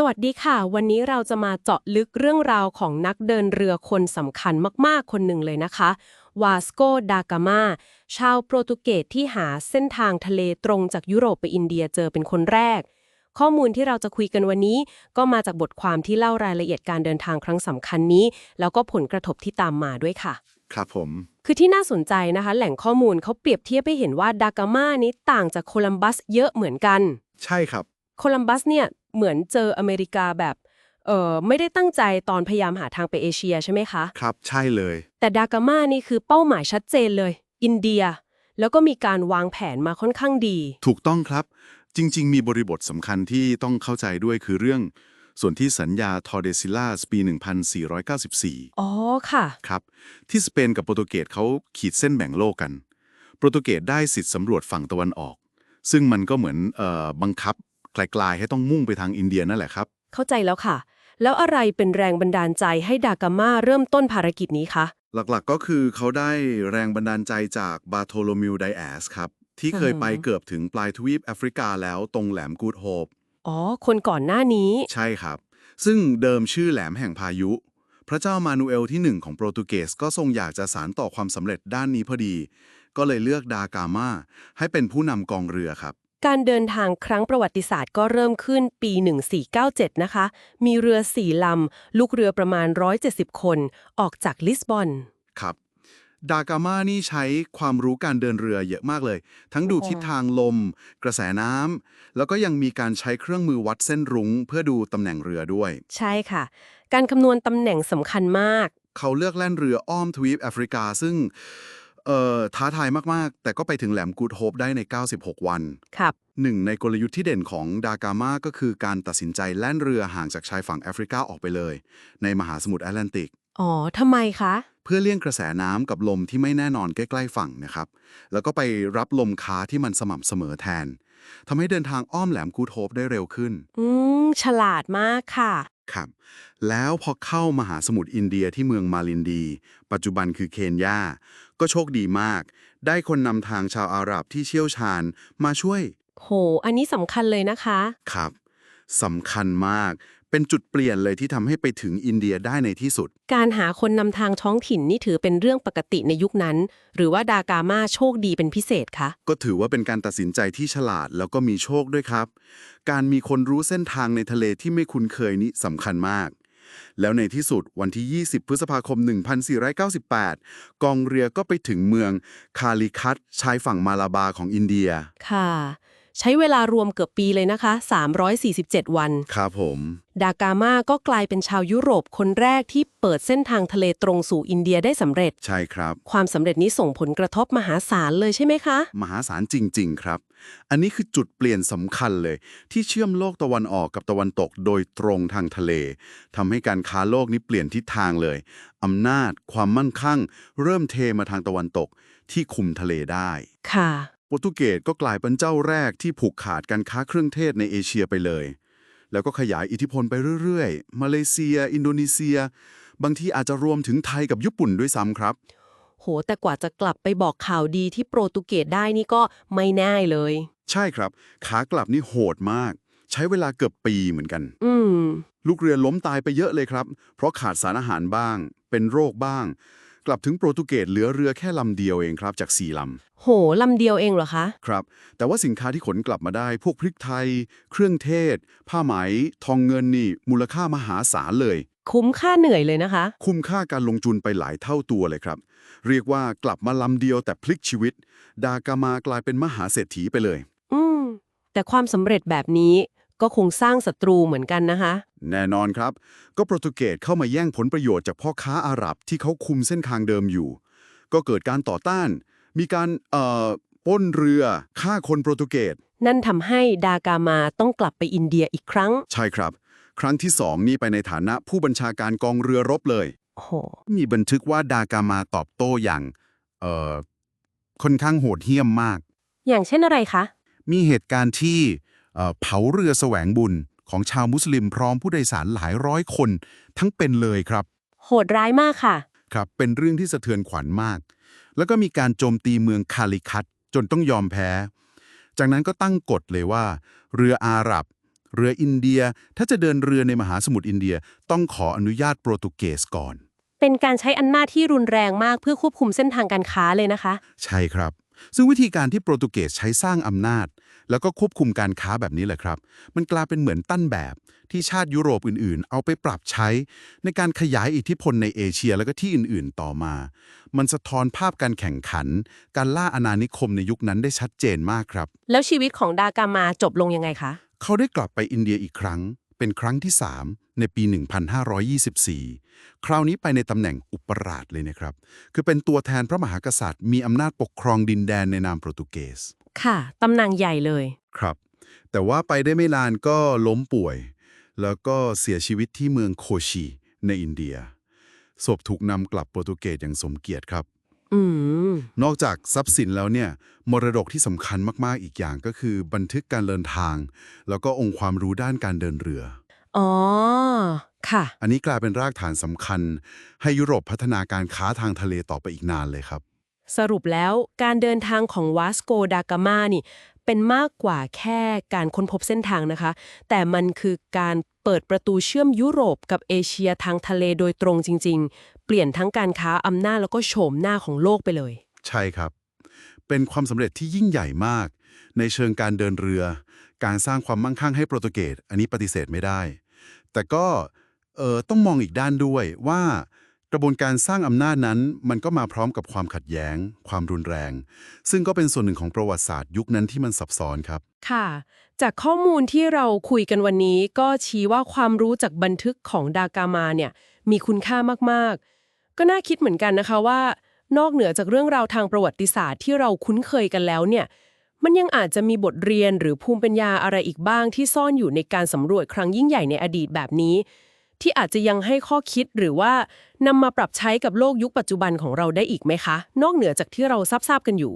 สวัสดีค่ะ วันนี้เราจะมาเจาะลึกเรื่องราวของนักเดินเรือคนสำคัญมากๆ คนหนึ่งเลยนะคะ วาสโก ดากามาชาวโปรตุเกสที่หาเส้นทางทะเลตรงจากยุโรปไปอินเดียเจอเป็นคนแรก ข้อมูลที่เราจะคุยกันวันนี้ ก็มาจากบทความที่เล่ารายละเอียดการเดินทางครั้งสำคัญนี้ แล้วก็ผลกระทบที่ตามมาด้วยค่ะ ครับผม คือที่น่าสนใจนะคะ แหล่งข้อมูลเขาเปรียบเทียบให้เห็นว่าดากามานี้ต่างจากโคลัมบัสเยอะเหมือนกัน ใช่ครับ โคลัมบัสเนี่ย เหมือนเจออเมริกาแบบเออไม่ได้ตั้งใจตอนพยายามหาทางไปเอเชียใช่ไหมคะ ครับ ใช่เลย แต่ดากามานี่คือเป้าหมายชัดเจนเลย อินเดีย แล้วก็มีการวางแผนมาค่อนข้างดี ถูกต้องครับ จริง ๆ มีบริบทสำคัญที่ต้องเข้าใจด้วยคือเรื่อง ส่วนที่สัญญาทอร์เดซิล่าปี 1494 อ๋อค่ะ ครับ ที่สเปนกับโปรตุเกสเขาขีดเส้นแบ่งโลกกัน โปรตุเกสได้สิทธิ์สำรวจฝั่งตะวันออก ซึ่งมันก็เหมือนเอ่อบังคับ ไกลๆให้ต้องมุ่งไปทางอินเดียนั่นแหละครับ เข้าใจแล้วค่ะ แล้วอะไรเป็นแรงบันดาลใจให้ดากามาเริ่มต้นภารกิจนี้คะหลักๆก็คือเขาได้แรงบันดาลใจจากบาโทโลมิวไดแอสครับ ที่เคยไปเกือบถึงปลายทวีปแอฟริกาแล้วตรงแหลมกูดโฮปอ๋อ คนก่อนหน้านี้ ใช่ครับ ซึ่งเดิมชื่อแหลมแห่งพายุ พระเจ้ามานูเอลที่หนึ่งของโปรตุเกสก็ทรงอยากจะสารต่อความสำเร็จด้านนี้พอดี ก็เลยเลือกดากามาให้เป็นผู้นำกองเรือครับ การเดินทางครั้งประวัติศาสตร์ก็เริ่มขึ้นปี 1497 นะคะ มีเรือสี่ลำ ลูกเรือประมาณ 170 คน ออกจากลิสบอนครับ ดากามานี่ใช้ความรู้การเดินเรือเยอะมากเลย ทั้งดูอ๋อทิศทางลม กระแสน้ำ แล้วก็ยังมีการใช้เครื่องมือวัดเส้นรุ้ง เพื่อดูตำแหน่งเรือด้วย ใช่ค่ะ การคำนวณตำแหน่งสำคัญมาก เขาเลือกแล่นเรืออ้อมทวีปแอฟริกาซึ่ง เอ่อท้าทายมาก ๆ แต่ก็ไปถึงแหลมกูดโฮปได้ใน 96 วันครับหนึ่งในกลยุทธ์ที่เด่นของดากามาก็คือการตัดสินใจแล่นเรือห่างจากชายฝั่งแอฟริกาออกไปเลย ในมหาสมุทรแอตแลนติก อ๋อทำไมคะ เพื่อเลี่ยงกระแสน้ำกับลมที่ไม่แน่นอนใกล้ ๆ ฝั่งนะครับ แล้วก็ไปรับลมค้าที่มันสม่ำเสมอแทนทำให้เดินทางอ้อมแหลมกูดโฮปได้เร็วขึ้น อืม ฉลาดมากค่ะ ครับ แล้วพอเข้ามหาสมุทรอินเดียที่เมืองมาลินดี ปัจจุบันคือเคนยา ก็โชคดีมาก ได้คนนำทางชาวอาหรับที่เชี่ยวชาญมาช่วย โห อันนี้สำคัญเลยนะคะ ครับสำคัญมาก เป็นจุดเปลี่ยนเลยที่ทำให้ไปถึงอินเดียได้ในที่สุด การหาคนนำทางท้องถิ่นนี่ถือเป็นเรื่องปกติในยุคนั้น หรือว่าดากามาโชคดีเป็นพิเศษคะ ก็ถือว่าเป็นการตัดสินใจที่ฉลาดแล้วก็มีโชคด้วยครับ การมีคนรู้เส้นทางในทะเลที่ไม่คุ้นเคยนี้สำคัญมาก แล้วในที่สุดวันที่ 20 พฤษภาคม 1498 กองเรือก็ไปถึงเมืองคาลิคัตชายฝั่งมาลาบาของอินเดีย ค่ะ ใช้เวลารวมเกือบปีเลยนะคะ 347 วัน ครับผม ดากามาก็กลายเป็นชาวยุโรปคนแรกที่เปิดเส้นทางทะเลตรงสู่อินเดียได้สำเร็จ ใช่ครับ ความสำเร็จนี้ส่งผลกระทบมหาศาลเลยใช่ไหมคะ มหาศาลจริง ๆ ครับ อันนี้คือจุดเปลี่ยนสำคัญเลย ที่เชื่อมโลกตะวันออกกับตะวันตกโดยตรงทางทะเลทำให้การค้าโลกนี้เปลี่ยนทิศทางเลยอำนาจ ความมั่นคั่ง เริ่มเทมาทางตะวันตกที่คุมทะเลได้ ค่ะ โปรตุเกสก็กลายเป็นเจ้าแรกที่ผูกขาดการค้าเครื่องเทศในเอเชียไปเลย แล้วก็ขยายอิทธิพลไปเรื่อยๆ มาเลเซีย อินโดนีเซีย บางทีอาจจะรวมถึงไทยกับญี่ปุ่นด้วยซ้ำครับ โห แต่กว่าจะกลับไปบอกข่าวดีที่โปรตุเกสได้นี่ก็ไม่ง่ายเลย ใช่ครับ ขากลับนี่โหดมาก ใช้เวลาเกือบปีเหมือนกัน อืม ลูกเรือล้มตายไปเยอะเลยครับ เพราะขาดสารอาหารบ้าง เป็นโรคบ้าง กลับถึงโปรตุเกสเหลือเรือแค่ลำเดียวเองครับจากสี่ลโห ลำเดียวเองเหรอคะำครับ แต่ว่าสินค้าที่ขนกลับมาได้ พวกพริกไทย เครื่องเทศ ผ้าไหม ทองเงินนี่ มูลค่ามหาศาลเลย คุ้มค่าเหนื่อยเลยนะคะ คุ้มค่าการลงทุนไปหลายเท่าตัวเลยครับ เรียกว่ากลับมาลำเดียวแต่พลิกชีวิต ดากามากลายเป็นมหาเศรษฐีไปเลย อืมแต่ความสำเร็จแบบนี้ ก็คงสร้างศัตรูเหมือนกันนะคะ แน่นอนครับ ก็โปรตุเกสเข้ามาแย่งผลประโยชน์จากพ่อค้าอาหรับที่เขาคุมเส้นทางเดิมอยู่ ก็เกิดการต่อต้าน มีการเอ่อปล้นเรือฆ่าคนโปรตุเกสนั่นทำให้ดากามาต้องกลับไปอินเดียอีกครั้ง ใช่ครับ ครั้งที่สองนี่ไปในฐานะผู้บัญชาการกองเรือรบเลยโหมีบันทึกว่าดากามาตอบโต้อย่าง เอ่อ ค่อนข้างโหดเหี้ยมมาก อย่างเช่นอะไรคะ มีเหตุการณ์ที่ เอ่อเผาเรือแสวงบุญของชาวมุสลิมพร้อมผู้โดยสารหลายร้อยคน ทั้งเป็นเลยครับ โหดร้ายมากค่ะ ครับ เป็นเรื่องที่สะเทือนขวัญมาก แล้วก็มีการโจมตีเมืองคาลิคัตจนต้องยอมแพ้ จากนั้นก็ตั้งกฎเลยว่า เรืออาหรับ เรืออินเดียถ้าจะเดินเรือในมหาสมุทรอินเดียต้องขออนุญาตโปรตุเกสก่อน เป็นการใช้อำนาจที่รุนแรงมากเพื่อควบคุมเส้นทางการค้าเลยนะคะ ใช่ครับ ซึ่งวิธีการที่โปรตุเกสใช้สร้างอำนาจ แล้วก็ควบคุมการค้าแบบนี้แหละครับ มันกลายเป็นเหมือนตั้นแบบที่ชาติยุโรปอื่นๆ เอาไปปรับใช้ ในการขยายอิทธิพลในเอเชียแล้วก็ที่อื่นๆต่อมา มันสะท้อนภาพการแข่งขัน การล่าอาณานิคมในยุคนั้นได้ชัดเจนมากครับ แล้วชีวิตของดากามาจบลงยังไงคะ เขาได้กลับไปอินเดียอีกครั้ง เป็นครั้งที่ 3 ในปี 1524 คราวนี้ไปในตำแหน่งอุปราชเลยนะครับ คือเป็นตัวแทนพระมหากษัตริย์ มีอำนาจปกครองดินแดนในนามโปรตุเกส ค่ะตำแหน่งใหญ่เลย ครับ แต่ว่าไปได้ไม่นานก็ล้มป่วย แล้วก็เสียชีวิตที่เมืองโคชีในอินเดีย ศพถูกนำกลับโปรตุเกสอย่างสมเกียรติครับ อืม นอกจากทรัพย์สินแล้วเนี่ยมรดกที่สำคัญมากๆอีกอย่างก็คือบันทึกการเดินทาง แล้วก็องค์ความรู้ด้านการเดินเรือ อ๋อ ค่ะ อันนี้กลายเป็นรากฐานสำคัญ ให้ยุโรปพัฒนาการค้าทางทะเลต่อไปอีกนานเลยครับ สรุปแล้วการเดินทางของวาสโกดากามานี่ เป็นมากกว่าแค่การค้นพบเส้นทางนะคะ แต่มันคือการเปิดประตูเชื่อมยุโรปกับเอเชียทางทะเลโดยตรงจริง ๆ เปลี่ยนทั้งการค้าอำนาจแล้วก็โฉมหน้าของโลกไปเลย ใช่ครับ เป็นความสำเร็จที่ยิ่งใหญ่มาก ในเชิงการเดินเรือ การสร้างความมั่งคั่งให้โปรตุเกสอันนี้ปฏิเสธไม่ได้ แต่ก็เออต้องมองอีกด้านด้วยว่ากระบวนการสร้างอำนาจนั้นมันก็มาพร้อมกับความขัดแย้ง ความรุนแรง ซึ่งก็เป็นส่วนหนึ่งของประวัติศาสตร์ยุคนั้นที่มันซับซ้อนครับ ค่ะ จากข้อมูลที่เราคุยกันวันนี้ก็ชี้ว่าความรู้จากบันทึกของดากามาเนี่ยมีคุณค่ามากๆ ก็น่าคิดเหมือนกันนะคะว่า นอกเหนือจากเรื่องราวทางประวัติศาสตร์ที่เราคุ้นเคยกันแล้วเนี่ย มันยังอาจจะมีบทเรียนหรือภูมิปัญญาอะไรอีกบ้างที่ซ่อนอยู่ในการสำรวจครั้งยิ่งใหญ่ในอดีตแบบนี้ ที่อาจจะยังให้ข้อคิดหรือว่านำมาปรับใช้กับโลกยุคปัจจุบันของเราได้อีกไหมคะ นอกเหนือจากที่เราทราบๆกันอยู่